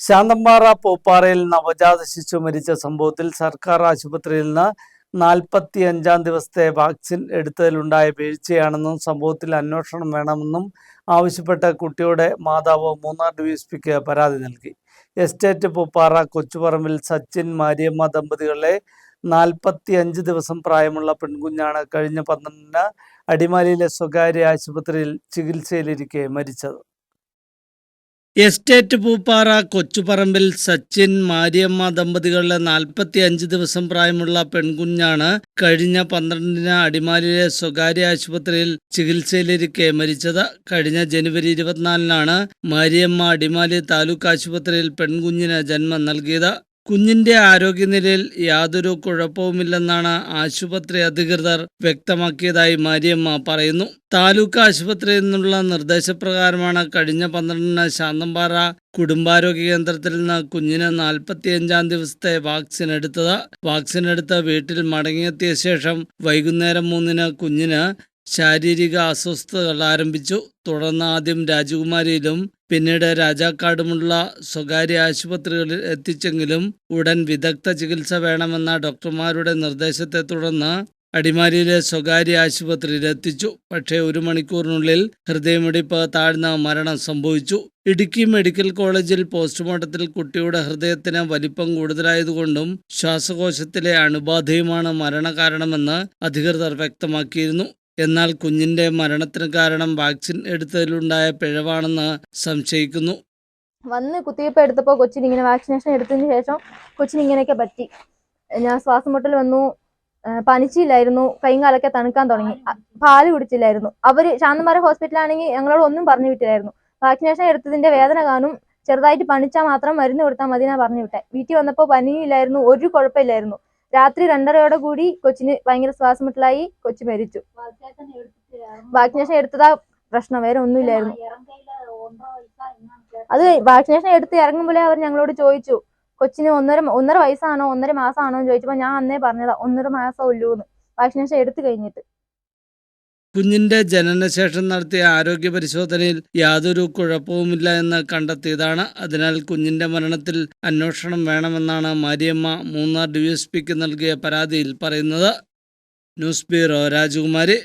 ശാന്തമ്പാറ പൂപ്പാറയിൽ നവജാത ശിശു മരിച്ച സംഭവത്തിൽ സർക്കാർ ആശുപത്രിയിൽ നിന്ന് നാൽപ്പത്തി അഞ്ചാം ദിവസത്തെ വാക്സിൻ എടുത്തതിലുണ്ടായ വീഴ്ചയാണെന്നും സംഭവത്തിൽ അന്വേഷണം വേണമെന്നും ആവശ്യപ്പെട്ട കുട്ടിയുടെ മാതാവ് മൂന്നാർ ഡി എസ് പിക്ക് പരാതി നൽകി. എസ്റ്റേറ്റ് പൂപ്പാറ കൊച്ചുപറമ്പിൽ സച്ചിൻ മാരിയമ്മ ദമ്പതികളെ നാൽപ്പത്തി അഞ്ച് ദിവസം പ്രായമുള്ള പെൺകുഞ്ഞാണ് കഴിഞ്ഞ പന്ത്രണ്ടിന് അടിമാലിയിലെ സ്വകാര്യ ആശുപത്രിയിൽ ചികിത്സയിലിരിക്കെ മരിച്ചത്. എസ്റ്റേറ്റ് പൂപ്പാറ കൊച്ചുപറമ്പിൽ സച്ചിൻ മാരിയമ്മ ദമ്പതികളുടെ നാൽപ്പത്തി അഞ്ച് ദിവസം പ്രായമുള്ള പെൺകുഞ്ഞാണ് കഴിഞ്ഞ പന്ത്രണ്ടിന് അടിമാലിയിലെ സ്വകാര്യ ആശുപത്രിയിൽ ചികിത്സയിലിരിക്കെ മരിച്ചത്. കഴിഞ്ഞ ജനുവരി ഇരുപത്തിനാലിനാണ് മാരിയമ്മ അടിമാലി താലൂക്ക് ആശുപത്രിയിൽ പെൺകുഞ്ഞിന് ജന്മം നൽകിയത്. കുഞ്ഞിന്റെ ആരോഗ്യനിലയിൽ യാതൊരു കുഴപ്പവുമില്ലെന്നാണ് ആശുപത്രി അധികൃതർ വ്യക്തമാക്കിയതായി മാരിയമ്മ പറയുന്നു. താലൂക്ക് ആശുപത്രിയിൽ നിന്നുള്ള നിർദ്ദേശപ്രകാരമാണ് കഴിഞ്ഞ പന്ത്രണ്ടിന് ശാന്തമ്പാറ കുടുംബാരോഗ്യ കേന്ദ്രത്തിൽ നിന്ന് കുഞ്ഞിന് നാൽപ്പത്തിയഞ്ചാം ദിവസത്തെ വാക്സിൻ എടുത്തത്. വാക്സിൻ എടുത്ത് വീട്ടിൽ മടങ്ങിയെത്തിയ ശേഷം വൈകുന്നേരം മൂന്നിന് കുഞ്ഞിന് ശാരീരിക അസ്വസ്ഥതകൾ ആരംഭിച്ചു. തുടർന്ന് ആദ്യം രാജകുമാരിയിലും പിന്നീട് രാജാക്കാടുമുള്ള സ്വകാര്യ ആശുപത്രികളിൽ എത്തിച്ചെങ്കിലും ഉടൻ വിദഗ്ധ ചികിത്സ വേണമെന്ന ഡോക്ടർമാരുടെ നിർദ്ദേശത്തെ തുടർന്ന് അടിമാലിയിലെ സ്വകാര്യ ആശുപത്രിയിൽ എത്തിച്ചു. പക്ഷേ ഒരു മണിക്കൂറിനുള്ളിൽ ഹൃദയമിടിപ്പ് താഴ്ന്ന മരണം സംഭവിച്ചു. ഇടുക്കി മെഡിക്കൽ കോളേജിൽ പോസ്റ്റ്മോർട്ടത്തിൽ കുട്ടിയുടെ ഹൃദയത്തിന് വലിപ്പം കൂടുതലായതുകൊണ്ടും ശ്വാസകോശത്തിലെ അണുബാധയുമാണ് മരണകാരണമെന്ന് അധികൃതർ വ്യക്തമാക്കിയിരുന്നു. എന്നാൽ കുഞ്ഞിന്റെ മരണത്തിന് കാരണം വാക്സിൻ എടുത്തതിലുണ്ടായ പിഴവാണെന്ന് സംശയിക്കുന്നു. വന്ന് കുത്തിവയ്പ്പ് എടുത്തപ്പോൾ കൊച്ചിന് ഇങ്ങനെ വാക്സിനേഷൻ എടുത്തതിന് ശേഷം കൊച്ചിന് ഇങ്ങനെയൊക്കെ പറ്റി. ഞാൻ ശ്വാസം മുട്ടൽ വന്നു. പനിച്ചില്ലായിരുന്നു. കൈയും കാലൊക്കെ തണുക്കാൻ തുടങ്ങി. പാൽ കുടിച്ചില്ലായിരുന്നു. അവർ ശാന്തമാര ഹോസ്പിറ്റലാണെങ്കിൽ ഞങ്ങളോട് ഒന്നും പറഞ്ഞു വിട്ടില്ലായിരുന്നു. വാക്സിനേഷൻ എടുത്തതിന്റെ വേദന കാണും. ചെറുതായിട്ട് പണിച്ചാൽ മാത്രം മരുന്ന് കൊടുത്താൽ മതി ഞാൻ പറഞ്ഞു വിട്ടെ. വീട്ടിൽ വന്നപ്പോൾ പനിയും ഇല്ലായിരുന്നു. ഒരു കുഴപ്പമില്ലായിരുന്നു. രാത്രി രണ്ടരയോടെ കൂടി കൊച്ചിന് ഭയങ്കര ശ്വാസം മുട്ടലായി കൊച്ചു മരിച്ചു. വാക്സിനേഷൻ എടുത്തതാ പ്രശ്നം വേറെ ഒന്നുമില്ലായിരുന്നു അത് വാക്സിനേഷൻ എടുത്ത് ഇറങ്ങുമ്പോഴേ അവർ ഞങ്ങളോട് ചോദിച്ചു കൊച്ചിന് ഒന്നര ഒന്നര വയസ്സാണോ ഒന്നര മാസമാണോ എന്ന് ചോദിച്ചപ്പോൾ ഞാൻ അന്നേ പറഞ്ഞതാ ഒന്നര മാസം ഉള്ളൂന്ന്. വാക്സിനേഷൻ എടുത്തു കഴിഞ്ഞിട്ട്. കുഞ്ഞിന്റെ ജനനശേഷം നടത്തിയ ആരോഗ്യ പരിശോധനയിൽ യാതൊരു കുഴപ്പവുമില്ല എന്ന് കണ്ടെത്തിയതാണ്. അതിനാൽ കുഞ്ഞിന്റെ മരണത്തിൽ അന്വേഷണം വേണമെന്നാണ് മാരിയമ്മ മൂന്നാർ ഡി നൽകിയ പരാതിയിൽ പറയുന്നത്. ന്യൂസ് ബ്യൂറോ രാജകുമാരി.